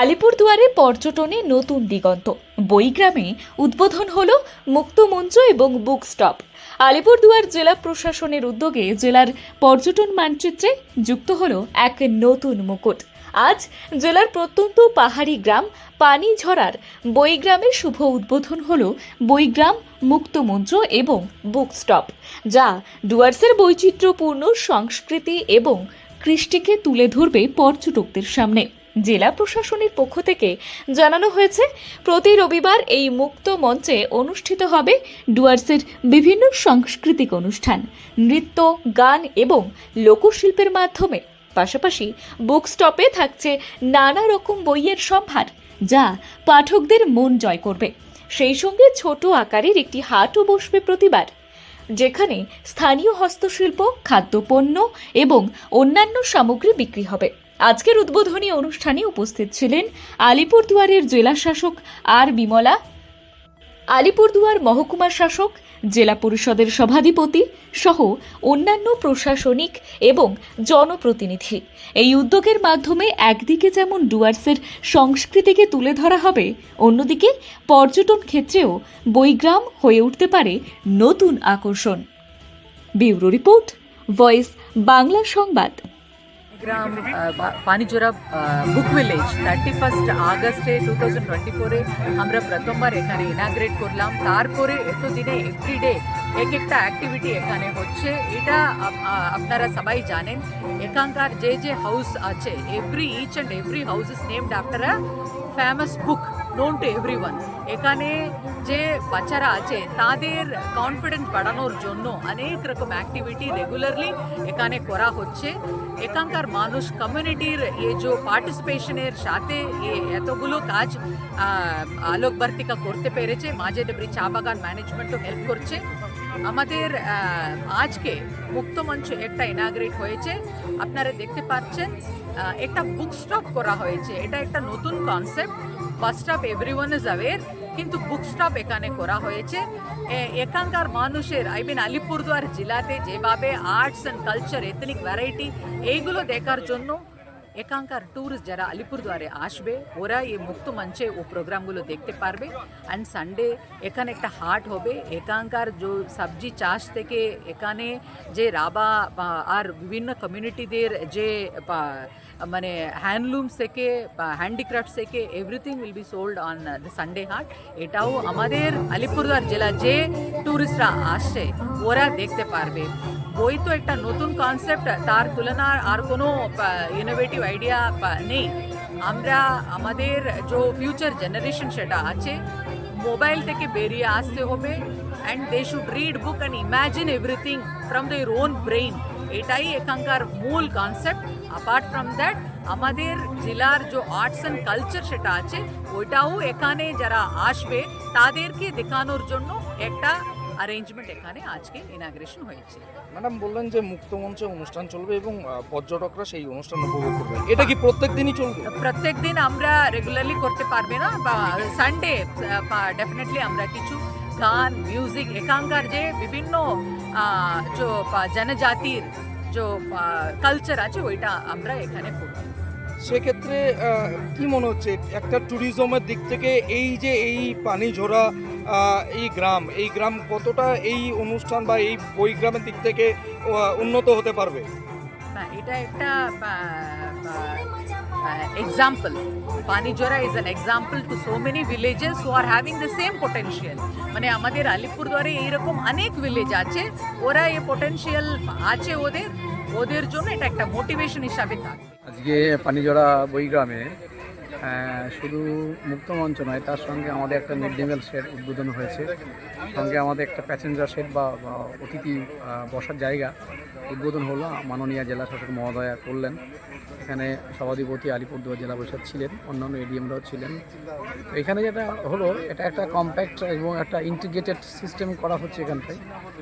আলিপুরদুয়ারে পর্যটনে নতুন দিগন্ত। বইগ্রামে উদ্বোধন হলো মুক্তমঞ্চ এবং বুক স্টপ। আলিপুরদুয়ার জেলা প্রশাসনের উদ্যোগে জেলার পর্যটন মানচিত্রে যুক্ত হল এক নতুন মুকুট। আজ জেলার প্রত্যন্ত পাহাড়ি গ্রাম পানিঝরার বইগ্রামে শুভ উদ্বোধন হল বইগ্রাম মুক্তমঞ্চ এবং বুক স্টপ, যা ডুয়ার্সের বৈচিত্র্যপূর্ণ সংস্কৃতি এবং কৃষ্টিকে তুলে ধরবে পর্যটকদের সামনে। জেলা প্রশাসনের পক্ষ থেকে জানানো হয়েছে, প্রতি রবিবার এই মুক্ত মঞ্চে অনুষ্ঠিত হবে ডুয়ার্সের বিভিন্ন সাংস্কৃতিক অনুষ্ঠান, নৃত্য, গান এবং লোকশিল্পের মাধ্যমে। পাশাপাশি বুক স্টপে থাকছে নানা রকম বইয়ের সম্ভার, যা পাঠকদের মন জয় করবে। সেই সঙ্গে ছোট আকারের একটি হাটও বসবে প্রতিবার, যেখানে স্থানীয় হস্তশিল্প, খাদ্যপণ্য এবং অন্যান্য সামগ্রী বিক্রি হবে। আজকের উদ্বোধনী অনুষ্ঠানে উপস্থিত ছিলেন আলিপুরদুয়ারের জেলা শাসক আর বিমলা, আলিপুরদুয়ার মহকুমা শাসক, জেলা পরিষদের সভাধিপতি সহ অন্যান্য প্রশাসনিক এবং জনপ্রতিনিধি। এই উদ্যোগের মাধ্যমে একদিকে যেমন ডুয়ার্সের সংস্কৃতিকে তুলে ধরা হবে, অন্যদিকে পর্যটন ক্ষেত্রেও বৈগ্রাম হয়ে উঠতে পারে নতুন আকর্ষণ। ব্যুরো রিপোর্ট, ভয়েস বাংলা সংবাদ। গ্রাম Panijora book village thirty first আগস্টে টু থাউজেন্ড টোয়েন্টি ফোরে আমরা প্রথমবার এখানে ইনাগ্রেট করলাম তারপরে এতদিনে এভরিডে এক একটা অ্যাক্টিভিটি এখানে হচ্ছে এটা আপনারা সবাই জানেন এখানকার যে যে হাউস আছে every each and every house is named after a famous book known to every এখানে যে বাচ্চারা আছে তাদের কনফিডেন্স বাড়ানোর জন্য অনেক রকম অ্যাক্টিভিটি রেগুলারলি এখানে করা হচ্ছে। এখানকার মানুষ কমিউনিটির এ যে পার্টিসিপেশনের সাথে এ এতগুলো কাজ আহ, আলোক বার্তিকা করতে পেরেছে। মাঝে ডেবরি চা বাগান ম্যানেজমেন্টও হেল্প করছে। আমাদের আজকে মুক্তমঞ্চ একটা ইনাগ্রেট হয়েছে। আপনারা দেখতে পাচ্ছেন একটা বুক স্টপ করা হয়েছে। এটা একটা নতুন concept bus stop everyone is aware কিন্তু বুক স্টপ এখানে করা হয়েছে এখানকার মানুষের আই মিন আলিপুরদুয়ার জেলাতে যেভাবে arts and culture ethnic variety এইগুলো দেখার জন্য এখানকার ট্যুরিস্ট যারা আলিপুরদুয়ারে আসবে ওরা এই মুক্ত মঞ্চে ও প্রোগ্রামগুলো দেখতে পারবে অ্যান্ড সানডে এখানে একটা হাট হবে এখানকার যে সবজি চাষ থেকে এখানে যে রাবা আর বিভিন্ন কমিউনিটিদের যে মানে হ্যান্ডলুমস থেকে বা হ্যান্ডিক্রাফটস থেকে everything will be sold on the Sunday haat এটাও আমাদের আলিপুরদুয়ার জেলা যে ট্যুরিস্টরা আসছে ওরা দেখতে পারবে বই তো একটা নতুন কনসেপ্ট তার তুলনার আর কোনো ইনোভেটিভ আইডিয়া নেই। আমরা, আমাদের যে ফিউচার জেনারেশন সেটা আছে মোবাইল থেকে বেরিয়ে আসতে হবে and they should read book and imagine everything from their own brain এটাই এখানকার মূল কনসেপ্ট অ্যাপার্ট ফ্রম দ্যাট আমাদের জেলার যে আর্টস অ্যান্ড কালচার সেটা আছে, ওইটাও এখানে যারা আসবে, তাদেরকে দেখানোর জন্য একটা অ্যারেঞ্জমেন্ট এখানে আজকে ইনাগ্রেশন হয়েছে। ম্যাডাম বললেন যে মুক্তমঞ্চে অনুষ্ঠান চলবে এবং পর্যটকরা সেই অনুষ্ঠান উপভোগ করবে। এটা কি প্রত্যেক দিনই চলবে? প্রত্যেক দিন আমরা রেগুলারলি করতে পারবে না বা সানডে ডেফিনেটলি আমরা কিছু গান মিউজিক এখানকার যে বিভিন্ন জনজাতির যে কালচার আছে ওইটা আমরা এখানে করব। সেক্ষেত্রে কি মনে হচ্ছে? একটা ট্যুরিজমের দিক থেকে এই যে এই পানি ঝোরা এই গ্রাম এই গ্রাম কতটা এই অনুষ্ঠান বা এই বই গ্রামের দিক থেকে উন্নত হতে পারবে? এটা একটা example Panijora is an example to so many villages who are having the same potential মানে আমাদের আলিপুরদুয়ারে এইরকম অনেক ভিলেজ আছে, ওরা এই পোটেনশিয়াল আছে ওদের ওদের জন্য এটা একটা মোটিভেশন হিসাবে থাকবে আজকে পানিজোড়া বইগ্রামে শুধু মুক্ত মঞ্চ নয়, তার সঙ্গে আমাদের একটা মিড ডে মিল শেড উদ্বোধন হয়েছে। সঙ্গে আমাদের একটা প্যাসেঞ্জার শেড বা অতিথি বসার জায়গা উদ্বোধন হলো। মাননীয় জেলা শাসক মহোদয়া করলেন। এখানে সভাধিপতি আলিপুরদুয়ার জেলা পরিষদ ছিলেন, অন্যান্য এডিএমরাও ছিলেন। এখানে যেটা হলো, এটা একটা কম্প্যাক্ট এবং একটা ইন্টিগ্রেটেড সিস্টেম করা হচ্ছে এখানটায়।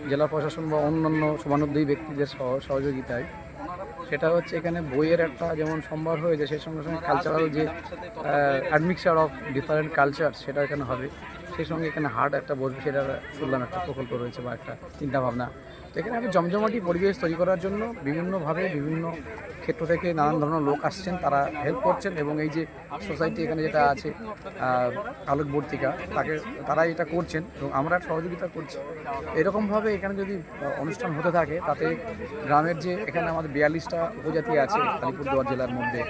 জেলা প্রশাসন বা অন্যান্য সমানোদ্যয়ী ব্যক্তিদের সহ- সহযোগিতায় সেটা হচ্ছে এখানে বইয়ের একটা যেমন সম্ভার হয়েছে, সেই সঙ্গে সঙ্গে কালচারাল যে অ্যাডমিক্সার অফ ডিফারেন্ট কালচার সেটা এখানে হবে। সেই সঙ্গে এখানে হার্ট একটা বসবে সেটা শুনলাম একটা প্রকল্প রয়েছে বা একটা চিন্তাভাবনা। এখানে একটা জমজমাটি পরিবেশ তৈরি করার জন্য বিভিন্নভাবে বিভিন্ন ক্ষেত্র থেকে নানান ধরনের লোক আসছেন, তারা হেল্প করছেন এবং এই যে সোসাইটি এখানে যেটা আছে আলোকবর্তিকা তাকে তারা এটা করছেন এবং আমরা সহযোগিতা করছি। এরকমভাবে এখানে যদি অনুষ্ঠান হতে থাকে, তাতে গ্রামের যে এখানে আমাদের বিয়াল্লিশটা উপজাতি আছে, আলিপুরদুয়ার জেলার মধ্যে,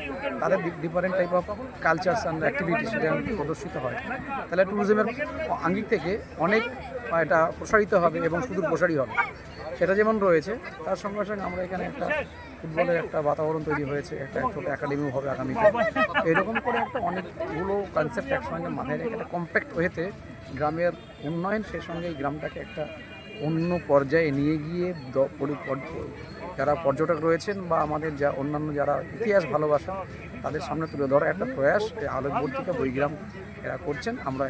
তাদের different type of cultures and activities সেটা প্রদর্শিত হয়, তাহলে ট্যুরিজমের আঙ্গিক থেকে অনেক এটা প্রসারিত হবে এবং সুদূর প্রসারী হবে। সেটা যেমন রয়েছে, তার সঙ্গে সঙ্গে আমরা এখানে একটা ফুটবলের একটা বাতাবরণ তৈরি হয়েছে, একটা ছোটো একাডেমিও হবে আগামীতে। এরকম করে একটা অনেকগুলো কনসেপ্ট একসঙ্গে মাথায় রেখে একটা কম্প্যাক্ট ওয়েতে গ্রামের উন্নয়ন, সেই সঙ্গে এই গ্রামটাকে একটা অন্য পর্যায়ে নিয়ে গিয়ে যারা পর্যটক রয়েছেন বা আমাদের যা, অন্যান্য যারা ইতিহাস ভালোবাসা তাদের সামনে তুলে ধরা একটা প্রয়াস আলোকবর্তিকা বইগ্রাম এরা করছেন। আমরা